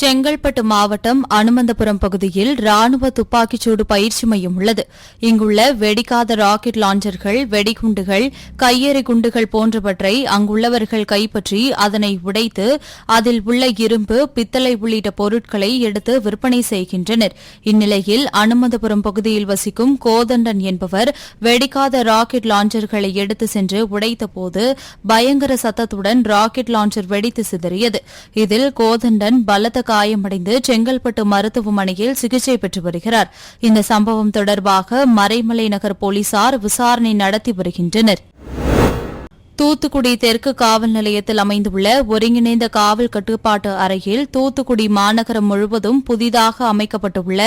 செங்கல்பட்டு மாவட்டம் அனுமந்தபுரம் பகுதியில் ராணுவ துப்பாக்கிச்சூடு பயிற்சி மையம் உள்ளது. இங்குள்ள வெடிக்காத ராக்கெட் லாஞ்சர்கள் வெடிகுண்டுகள் கையெறி குண்டுகள் போன்றவற்றை அங்குள்ளவர்கள் கைப்பற்றி அதனை உடைத்து அதில் உள்ள இரும்பு பித்தளை உள்ளிட்ட பொருட்களை எடுத்து விற்பனை செய்கின்றனர். இந்நிலையில் அனுமந்தபுரம் பகுதியில் வசிக்கும் கோதண்டன் என்பவர் வெடிக்காத ராக்கெட் லாஞ்சர்களை எடுத்து சென்று உடைத்தபோது பயங்கர சத்தத்துடன் ராக்கெட் லாஞ்சர் வெடித்து சிதறியது. இதில் கோதண்டன் பலத்த காயமடைந்து செங்கல்பட்டு மருத்துவமனையில் சிகிச்சை பெற்று வருகிறார். இந்த சம்பவம் தொடர்பாக மறைமலை நகர் போலீசார் விசாரணை நடத்தி வருகின்றனர். தூத்துக்குடி தெற்கு காவல் நிலையத்தில் அமைந்துள்ள ஒருங்கிணைந்த காவல் கட்டுப்பாட்டு அறையில் தூத்துக்குடி மாநகரம் முழுவதும் புதிதாக அமைக்கப்பட்டுள்ள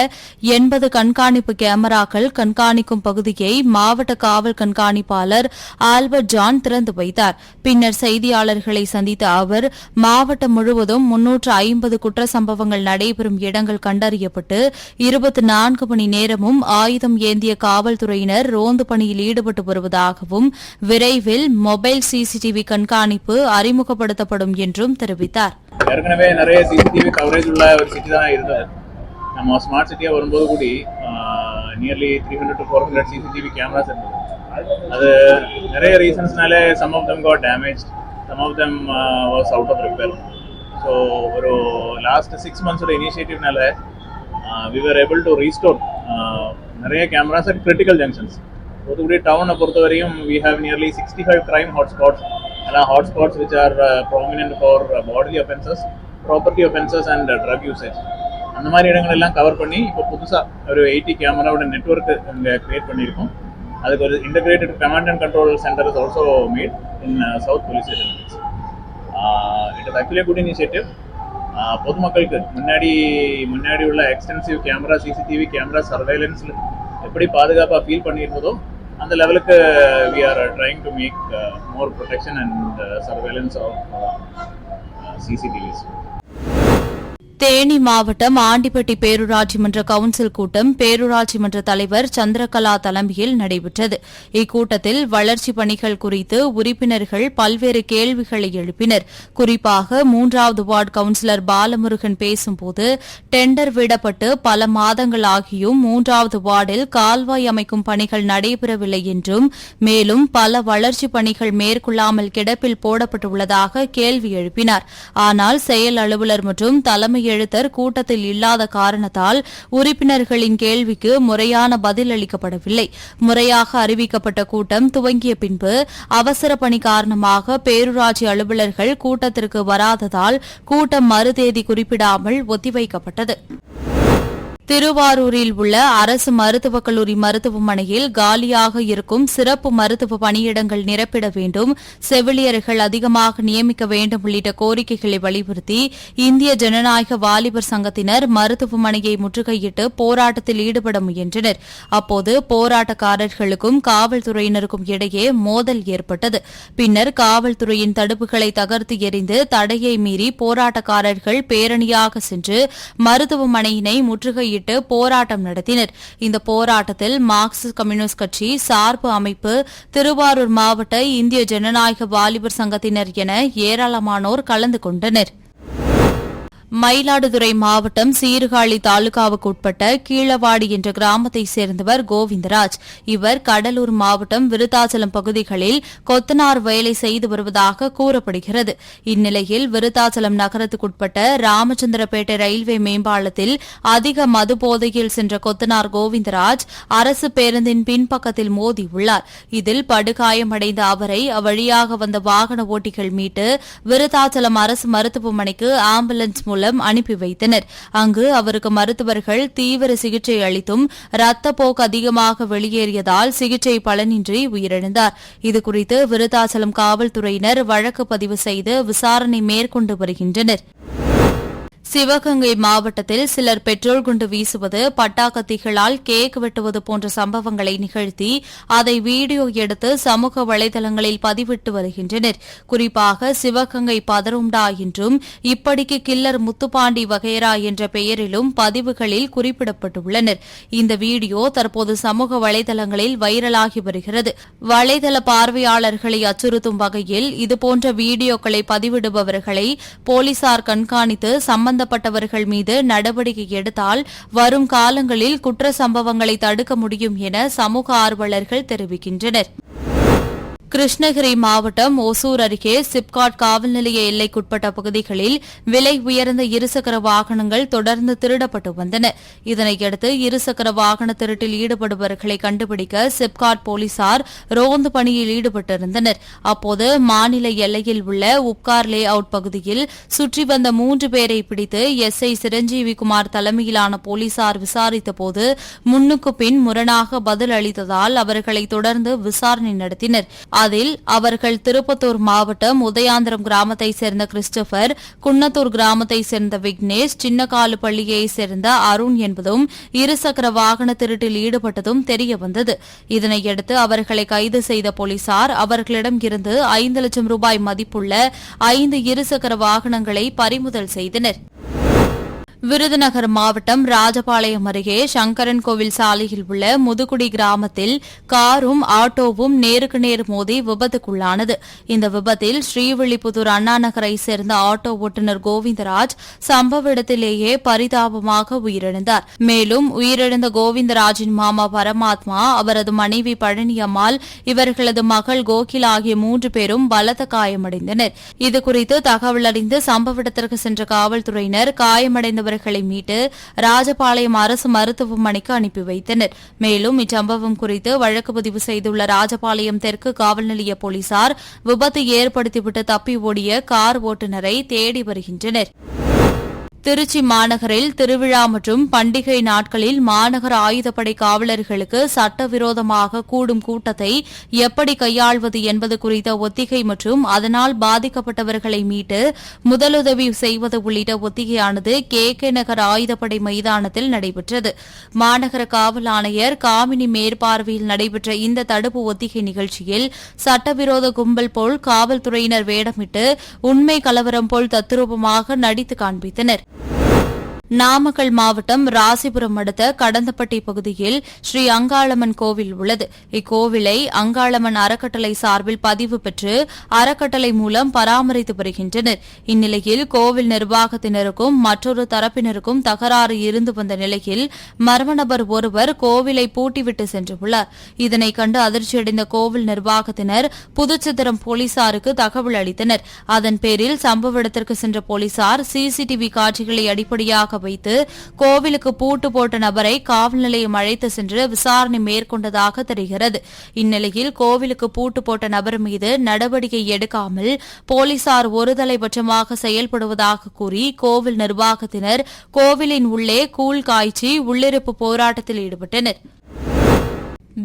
எண்பது கண்காணிப்பு கேமராக்கள் கண்காணிக்கும் பகுதியை மாவட்ட காவல் கண்காணிப்பாளர் ஆல்பர்ட் ஜான் திறந்து வைத்தார். பின்னர் செய்தியாளர்களை சந்தித்த அவர் மாவட்டம் முழுவதும் முன்னூற்று ஐம்பது குற்ற சம்பவங்கள் நடைபெறும் இடங்கள் கண்டறியப்பட்டு இருபத்தி நான்கு மணி நேரமும் ஆயுதம் ஏந்திய காவல்துறையினர் ரோந்து பணியில் ஈடுபட்டு வருவதாகவும் விரைவில் மொபைல் சிசிடிவி கண்காணிப்பு அறிமுகப்படுத்தப்படும் என்றும் தெரிவித்தார். ஏற்கனவே நிறைய சிசிடிவி கவரேஜ் உள்ள ஒரு சிட்டி தான் இருந்தது. நம்ம ஸ்மார்ட் சிட்டியாக வரும்போது கூடி nearly three hundred to four hundred CCTV cameras இருந்தது. அது நிறைய ரீசன்ஸ்னாலே some of them got damage some of them was out of repair so ஒரு லாஸ்ட் சிக்ஸ் மந்த்ஸோட இனிஷியேட்டிவ்னால we are able to restore நிறைய cameras at critical junctions Thoothukudi டவுனை பொறுத்தவரையும் we have nearly sixty five crime hotspots ஆனால் hotspots which are prominent for body offences property offences and drug usage அந்த மாதிரி இடங்கள் எல்லாம் cover பண்ணி இப்போ புதுசாக ஒரு எயிட்டி கேமராவோட நெட்ஒர்க்கு இங்கே கிரியேட் பண்ணியிருக்கோம். அதுக்கு ஒரு integrated command and control centre is also made in south police station it is actually good initiative பொதுமக்களுக்கு முன்னாடி முன்னாடி உள்ள எக்ஸ்டென்சிவ் கேமரா சிசிடிவி கேமரா சர்வேலன்ஸில் எப்படி பாதுகாப்பாக ஃபீல் பண்ணியிருந்ததோ அந்த லெவலுக்கு we are trying to make more protection and surveillance of CCTVs Theni மாவட்டம் ஆண்டிப்பட்டி பேரூராட்சி மன்ற கவுன்சில் கூட்டம் பேரூராட்சி மன்ற தலைவர் சந்திரகலா தலைமையில் நடைபெற்றது. இக்கூட்டத்தில் வளர்ச்சிப் பணிகள் குறித்து உறுப்பினர்கள் பல்வேறு கேள்விகளை எழுப்பினர். குறிப்பாக மூன்றாவது வார்டு கவுன்சிலர் பாலமுருகன் பேசும்போது டெண்டர் விடப்பட்டு பல மாதங்கள் ஆகியும் மூன்றாவது வார்டில் கால்வாய் அமைக்கும் பணிகள் நடைபெறவில்லை என்றும் மேலும் பல வளர்ச்சிப் பணிகள் மேற்கொள்ளாமல் கிடப்பில் போடப்பட்டுள்ளதாக கேள்வி எழுப்பினார். ஆனால் செயல் அலுவலர் மற்றும் தலைமை எழுத்தர் கூட்டத்தில் இல்லாத காரணத்தால் உறுப்பினர்களின் கேள்விக்கு முறையான பதில் அளிக்கப்படவில்லை. முறையாக அறிவிக்கப்பட்ட கூட்டம் துவங்கிய பின்பு அவசர பணி காரணமாக பேரூராட்சி அலுவலர்கள் கூட்டத்திற்கு வராததால் கூட்டம் மறுதேதி குறிப்பிடாமல் ஒத்திவைக்கப்பட்டது. திருவாரூரில் உள்ள அரசு மருத்துவக் கல்லூரி மருத்துவமனையில் காலியாக இருக்கும் சிறப்பு மருத்துவ பணியிடங்கள் நிரப்பிட வேண்டும் செவிலியர்கள் அதிகமாக நியமிக்க வேண்டும் உள்ளிட்ட கோரிக்கைகளை வலியுறுத்தி இந்திய ஜனநாயக வாலிபர் சங்கத்தினர் மருத்துவமனையை முற்றுகையிட்டு போராட்டத்தில் ஈடுபட முயன்றனர். அப்போது போராட்டக்காரர்களுக்கும் காவல்துறையினருக்கும் இடையே மோதல் ஏற்பட்டது. பின்னர் காவல்துறையின் தடுப்புகளை தகர்த்து எறிந்து தடையை மீறி போராட்டக்காரர்கள் பேரணியாக சென்று மருத்துவமனையினை முற்றுகையிட்டு போராட்டம் நடத்தினர். இந்த போராட்டத்தில் மார்க்சிஸ்ட் கம்யூனிஸ்ட் கட்சி சார்பு அமைப்பு திருவாரூர் மாவட்ட இந்திய ஜனநாயக வாலிபர் சங்கத்தினர் என ஏராளமானோர் கலந்து கொண்டனர். மயிலாடுதுறை மாவட்டம் சீர்காழி தாலுகாவுக்கு உட்பட்ட கீழவாடி என்ற கிராமத்தைச் சேர்ந்தவர் கோவிந்தராஜ். இவர் கடலூர் மாவட்டம் விருத்தாச்சலம் பகுதிகளில் கொத்தனார் வேலை செய்து வருவதாக கூறப்படுகிறது. இந்நிலையில் விருத்தாச்சலம் நகரத்துக்குட்பட்ட ராமச்சந்திரபேட்டை ரயில்வே மேம்பாலத்தில் அதிக மது போதையில் சென்ற கொத்தனார் கோவிந்தராஜ் அரசு பேருந்தின் பின்பக்கத்தில் மோதியுள்ளார். இதில் படுகாயமடைந்த அவரை அவ்வழியாக வந்த வாகன ஓட்டிகள் மீட்டு விருத்தாச்சலம் அரசு மருத்துவமனைக்கு ஆம்புலன்ஸ் மூலம் அனுப்பி வைத்தனர். அங்கு அவருக்கு மருத்துவர்கள் தீவிர சிகிச்சை அளித்தும் ரத்தப்போக்கு அதிகமாக வெளியேறியதால் சிகிச்சை பலனின்றி உயிரிழந்தார். இதுகுறித்து விருத்தாச்சலம் காவல்துறையினர் வழக்கு பதிவு செய்து விசாரணை மேற்கொண்டு வருகின்றனர். சிவகங்கை மாவட்டத்தில் சிலர் பெட்ரோல் குண்டு வீசுவது பட்டாக்கத்திகளால் கேக் வெட்டுவது போன்ற சம்பவங்களை நிகழ்த்தி அதை வீடியோ எடுத்து சமூக வலைதளங்களில் பதிவிட்டு வருகின்றனர். குறிப்பாக சிவகங்கை பதருண்டா என்றும் இப்படிக்கு கில்லர் முத்துப்பாண்டி வகைரா என்ற பெயரிலும் பதிவுகளில் குறிப்பிடப்பட்டுள்ளனர். இந்த வீடியோ தற்போது சமூக வலைதளங்களில் வைரலாகி வருகிறது. வலைதள பார்வையாளர்களை அச்சுறுத்தும் வகையில் இதுபோன்ற வீடியோக்களை பதிவிடுபவர்களை போலீசார் கண்காணித்து சம்பந்த சம்பந்தப்பட்டவர்கள் மீது நடவடிக்கை எடுத்தால் வரும் காலங்களில் குற்ற சம்பவங்களை தடுக்க முடியும் என சமூக ஆர்வலர்கள் தெரிவிக்கின்றனர். கிருஷ்ணகிரி மாவட்டம் ஒசூர் அருகே சிப்காட் காவல் நிலைய எல்லைக்குட்பட்ட பகுதிகளில் விலை உயர்ந்த இருசக்கர வாகனங்கள் தொடர்ந்து திருடப்பட்டு வந்தன. இதனையடுத்து இருசக்கர வாகன திருட்டில் ஈடுபடுபவர்களை கண்டுபிடிக்க சிப்காட் போலீசார் ரோந்து பணியில் ஈடுபட்டிருந்தனர். அப்போது மாநில எல்லையில் உள்ள உப்கார் லே அவுட் பகுதியில் சுற்றி வந்த மூன்று பேரை பிடித்து எஸ் ஐ சிரஞ்சீவிகுமார் தலைமையிலான போலீசார் விசாரித்தபோது முன்னுக்கு பின் முரணாக பதில் அளித்ததால் அவர்களை தொடர்ந்து விசாரணை நடத்தினர். அதில் அவர்கள் திருப்பத்தூர் மாவட்டம் உதயாந்திரம் கிராமத்தைச் சேர்ந்த கிறிஸ்டபர் குன்னத்தூர் கிராமத்தைச் சேர்ந்த விக்னேஷ் சின்னகாலுப்பள்ளியைச் சேர்ந்த அருண் என்பதும் இருசக்கர வாகன திருட்டில் ஈடுபட்டதும் தெரியவந்தது இதனையடுத்து அவர்களை கைது செய்த போலீசார் அவர்களிடம் இருந்து ஐந்து லட்சம் ரூபாய் மதிப்புள்ள ஐந்து இருசக்கர வாகனங்களை பறிமுதல் செய்தனர். விருதுநகர் மாவட்டம் ராஜபாளையம் அருகே சங்கரன் கோவில் சாலையில் உள்ள முதுகுடி கிராமத்தில் காரும் ஆட்டோவும் நேருக்கு நேர் மோதி விபத்துக்குள்ளானது. இந்த விபத்தில் ஸ்ரீவில்லிபுத்தூர் அண்ணா நகரை சேர்ந்த ஆட்டோ ஓட்டுநர் கோவிந்தராஜ் சம்பவ இடத்திலேயே பரிதாபமாக உயிரிழந்தார். மேலும் உயிரிழந்த கோவிந்தராஜின் மாமா பரமாத்மா அவரது மனைவி பழனியம்மாள் இவர்களது மகள் கோகில் ஆகிய மூன்று பேரும் பலத்த காயமடைந்தனர். இதுகுறித்து தகவல் அறிந்து சம்பவ இடத்திற்கு சென்ற காவல்துறையினர் காயமடைந்த காயமடைந்தவர்களை மீட்டு ராஜபாளையம் அரசு மருத்துவமனைக்கு அனுப்பி வைத்தனர். மேலும் இச்சம்பவம் குறித்து வழக்கு பதிவு செய்துள்ள ராஜபாளையம் தெற்கு காவல் நிலைய போலீசார் விபத்து ஏற்படுத்திவிட்டு தப்பி ஓடிய கார் ஓட்டுநரை தேடி வருகின்றனர். திருச்சி மாநகரில் திருவிழா மற்றும் பண்டிகை நாட்களில் மாநகர ஆயுதப்படை காவலர்களுக்கு சட்டவிரோதமாக கூடும் கூட்டத்தை எப்படி கையாள்வது என்பது குறித்த ஒத்திகை மற்றும் அதனால் பாதிக்கப்பட்டவர்களை மீட்டு முதலுதவி செய்வது உள்ளிட்ட ஒத்திகையானது கே கே நகர் ஆயுதப்படை மைதானத்தில் நடைபெற்றது. மாநகர காவல் ஆணையர் காமினி மேற்பார்வையில் நடைபெற்ற இந்த தடுப்பு ஒத்திகை நிகழ்ச்சியில் சட்டவிரோத கும்பல் போல் காவல்துறையினர் வேடமிட்டு உண்மை கலவரம் போல் தத்ரூபமாக நடித்து காண்பித்தனர். நாமக்கல் மாவட்டம் ராசிபுரம் அடுத்த கடந்தப்பட்டி பகுதியில் ஸ்ரீ அங்காளம்மன் கோவில் உள்ளது. இக்கோவிலை அங்காளம்மன் அறக்கட்டளை சார்பில் பதிவு பெற்று அறக்கட்டளை மூலம் பராமரித்து வருகின்றனர். இந்நிலையில் கோவில் நிர்வாகத்தினருக்கும் மற்றொரு தரப்பினருக்கும் தகராறு இருந்து வந்த நிலையில் மர்ம நபர் ஒருவர் கோவிலை பூட்டிவிட்டு சென்றுள்ளார். இதனை கண்டு அதிர்ச்சியடைந்த கோவில் நிர்வாகத்தினர் புதுச்சித்திரம் போலீசாருக்கு தகவல் அளித்தனர். அதன் பேரில் சம்பவ இடத்திற்கு சென்ற போலீசார் சிசிடிவி காட்சிகளை அடிப்படையாக வைத்து கோவிலுக்கு பூட்டு போட்ட நபரை காவல் நிலையம் அழைத்து சென்று விசாரணை மேற்கொண்டதாக தெரிகிறது. இந்நிலையில் கோவிலுக்கு பூட்டு போட்ட நபர் மீது நடவடிக்கை எடுக்காமல் போலீசார் ஒருதலைபட்சமாக செயல்படுவதாக கூறி கோவில் நிர்வாகத்தினர் கோவிலின் உள்ளே கூழ் காய்ச்சி உள்ளிருப்பு போராட்டத்தில் ஈடுபட்டனர்.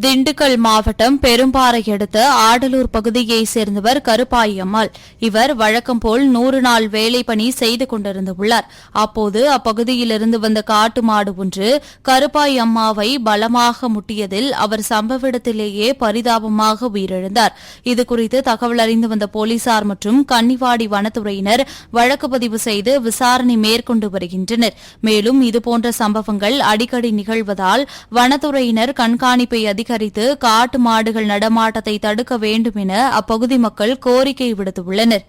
திண்டுக்கல் மாவட்டம் பெரும்பாறை அடுத்த ஆடலூர் பகுதியைச் சேர்ந்தவர் கருப்பாயி அம்மாள். இவர் வழக்கம் போல் நூறு நாள் வேலை பணி செய்து கொண்டிருந்துள்ளார். அப்போது அப்பகுதியிலிருந்து வந்த காட்டு மாடு ஒன்று கருப்பாய் அம்மாவை பலமாக முட்டியதில் அவர் சம்பவ இடத்திலேயே பரிதாபமாக உயிரிழந்தார். இதுகுறித்து தகவல் அறிந்து வந்த போலீசார் மற்றும் கன்னிவாடி வனத்துறையினர் வழக்கு பதிவு செய்து விசாரணை மேற்கொண்டு வருகின்றனர். மேலும் இதுபோன்ற சம்பவங்கள் அடிக்கடி நிகழ்வதால் வனத்துறையினர் கண்காணிப்பை அதிகரித்து காட்டு மாடுகள் நடமாட்டத்தை தடுக்க வேண்டும் என அப்பகுதி மக்கள் கோரிக்கை விடுத்துள்ளனர்.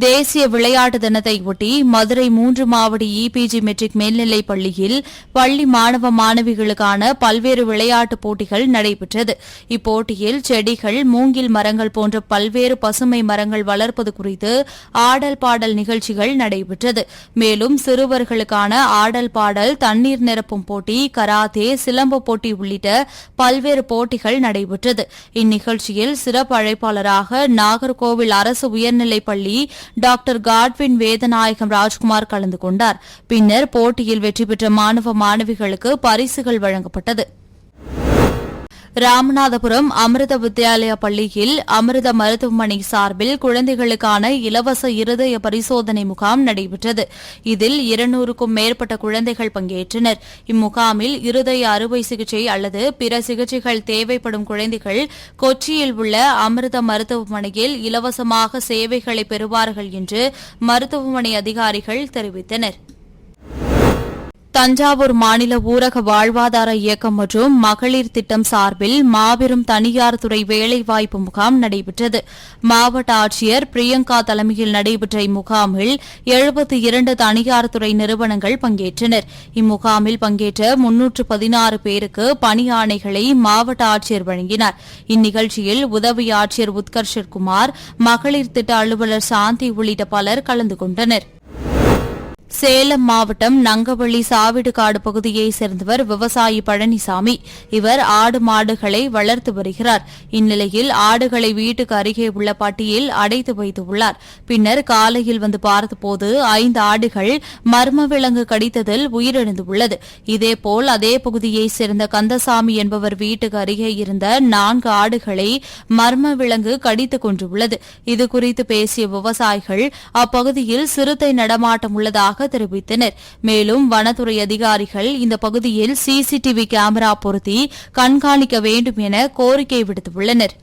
தேசிய விளையாட்டு தினத்தை ஒட்டி மதுரை மூன்று மாவடி இபிஜி மெட்ரிக் மேல்நிலைப் பள்ளியில் பள்ளி மாணவ மாணவிகளுக்கான பல்வேறு விளையாட்டுப் போட்டிகள் நடைபெற்றது. இப்போட்டியில் செடிகள் மூங்கில் மரங்கள் போன்ற பல்வேறு பசுமை மரங்கள் வளர்ப்பது குறித்து ஆடல் பாடல் நிகழ்ச்சிகள் நடைபெற்றது. மேலும் சிறுவர்களுக்கான ஆடல் பாடல் தண்ணீர் நிரப்பும் போட்டி கராத்தே சிலம்பு போட்டி உள்ளிட்ட பல்வேறு போட்டிகள் நடைபெற்றது. இந்நிகழ்ச்சியில் சிறப்பு அழைப்பாளராக நாகர்கோவில் அரசு உயர்நிலைப் பள்ளி டாக்டர் காட்வின் வேதநாயகம் ராஜ்குமார் கலந்து கொண்டார். பின்னர் போட்டியில் வெற்றி பெற்ற மாணவ மாணவிகளுக்கு பரிசுகள் வழங்கப்பட்டது. ராமநாதபுரம் அமிர்த வித்யாலயா பள்ளியில் அமிர்த மருத்துவமனை சார்பில் குழந்தைகளுக்கான இலவச இருதய பரிசோதனை முகாம் நடைபெற்றது. இதில் இருநூறுக்கும் மேற்பட்ட குழந்தைகள் பங்கேற்றனர். இம்முகாமில் இருதய அறுவை சிகிச்சை அல்லது பிற சிகிச்சைகள் தேவைப்படும் குழந்தைகள் கொச்சியில் உள்ள அமிர்த மருத்துவமனையில் இலவசமாக சேவைகளை பெறுவார்கள் என்று மருத்துவமனை அதிகாரிகள் தெரிவித்தனர். தஞ்சாவூர் மாநில ஊரக வாழ்வாதார இயக்கம் மற்றும் மகளிர் திட்டம் சார்பில் மாபெரும் தனியார் துறை வேலைவாய்ப்பு முகாம் நடைபெற்றது. மாவட்ட ஆட்சியர் பிரியங்கா தலைமையில் நடைபெற்ற இம்முகாமில் எழுபத்தி இரண்டு தனியார் துறை நிறுவனங்கள் பங்கேற்றனர். இம்முகாமில் பங்கேற்ற முன்னூற்று பதினாறு பேருக்கு பணி ஆணைகளை மாவட்ட ஆட்சியர் வழங்கினார். இந்நிகழ்ச்சியில் உதவி ஆட்சியர் உத்கர்ஷர் குமார் மகளிர் திட்ட அலுவலர் சாந்தி உள்ளிட்ட பலர் கலந்து கொண்டனர். சேலம் மாவட்டம் நங்கவள்ளி சாவிடுகாடு பகுதியைச் சேர்ந்தவர் விவசாயி பழனிசாமி. இவர் ஆடு மாடுகளை வளர்த்து வருகிறார். இந்நிலையில் ஆடுகளை வீட்டுக்கு அருகே உள்ள பட்டியில் அடைத்து வைத்துள்ளார். பின்னர் காலையில் வந்து பார்த்தபோது ஐந்து ஆடுகள் மர்ம விலங்கு கடித்ததில் உயிரிழந்துள்ளது. இதேபோல் அதே பகுதியைச் சேர்ந்த கந்தசாமி என்பவர் வீட்டுக்கு அருகே இருந்த நான்கு ஆடுகளை மர்ம விலங்கு கடித்துக் கொண்டுள்ளது இதுகுறித்து பேசிய விவசாயிகள் அப்பகுதியில் சிறுத்தை நடமாட்டம் உள்ளதாக தெரிவித்தனர். மேலும் வனத்துறை அதிகாரிகள் இந்த பகுதியில் சிசிடிவி கேமரா பொருத்தி கண்காணிக்க வேண்டும் என கோரிக்கை விடுத்துள்ளனர்.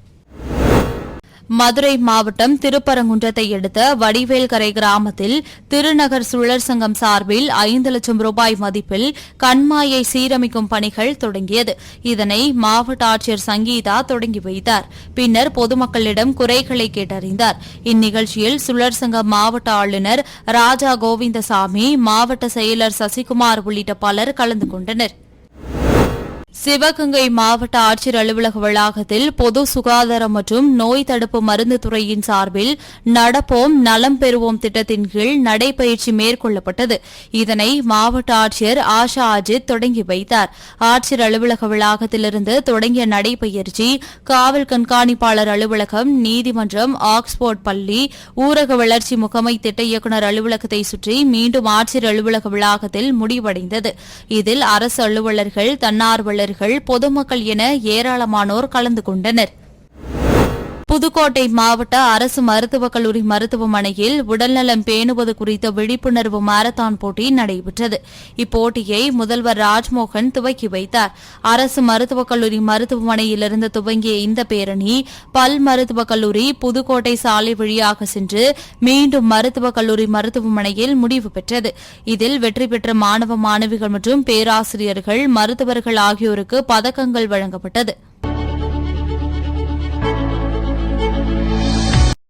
மதுரை மாவட்டம் திருப்பரங்குன்றத்தை அடுத்த வடிவேல்கரை கிராமத்தில் திருநகர் சுழற் சங்கம் சார்பில் ஐந்து லட்சம் ரூபாய் மதிப்பில் கண்மாயை சீரமைக்கும் பணிகள் தொடங்கியது. இதனை மாவட்ட ஆட்சியர் சங்கீதா தொடங்கி வைத்தார். பின்னர் பொதுமக்களிடம் குறைகளை கேட்டறிந்தார். இந்நிகழ்ச்சியில் சுழற் சங்க மாவட்ட ஆளுநர் ராஜா கோவிந்தசாமி மாவட்ட செயலர் சசிகுமார் உள்ளிட்ட பலர் கலந்து கொண்டனர். சிவகங்கை மாவட்ட ஆட்சியர் அலுவலக வளாகத்தில் பொது சுகாதாரம் மற்றும் நோய் தடுப்பு மருந்து துறையின் சார்பில் நடப்போம் நலம் பெறுவோம் திட்டத்தின் கீழ் நடைபயிற்சி மேற்கொள்ளப்பட்டது. இதனை மாவட்ட ஆட்சியர் ஆஷா அஜித் தொடங்கி வைத்தார். ஆட்சியர் அலுவலக வளாகத்திலிருந்து தொடங்கிய நடைபயிற்சி காவல் கண்காணிப்பாளர் அலுவலகம் நீதிமன்றம் ஆக்ஸ்போர்ட் பள்ளி ஊரக வளர்ச்சி முகமை திட்ட இயக்குநர் அலுவலகத்தை சுற்றி மீண்டும் ஆட்சியர் அலுவலக வளாகத்தில் முடிவடைந்தது. இதில் அரசு அலுவலர்கள் தன்னார்வலர் தன்னார்வலர்கள் பொதுமக்கள் என ஏராளமானோர் கலந்து கொண்டனர். புதுக்கோட்டை மாவட்ட அரசு மருத்துவக் கல்லூரி மருத்துவமனையில் உடல்நலம் பேணுவது குறித்த விழிப்புணர்வு மாரத்தான் போட்டி நடைபெற்றது. இப்போட்டியை முதல்வர் ராஜ்மோகன் துவக்கி வைத்தார். அரசு மருத்துவக் கல்லூரி மருத்துவமனையிலிருந்து துவங்கிய இந்த பேரணி பல் மருத்துவக் கல்லூரி புதுக்கோட்டை சாலை வழியாக சென்று மீண்டும் மருத்துவக் கல்லூரி மருத்துவமனையில் முடிவு பெற்றது. இதில் வெற்றி பெற்ற மாணவ மாணவிகள் மற்றும் பேராசிரியர்கள் மருத்துவர்கள் ஆகியோருக்கு பதக்கங்கள் வழங்கப்பட்டது.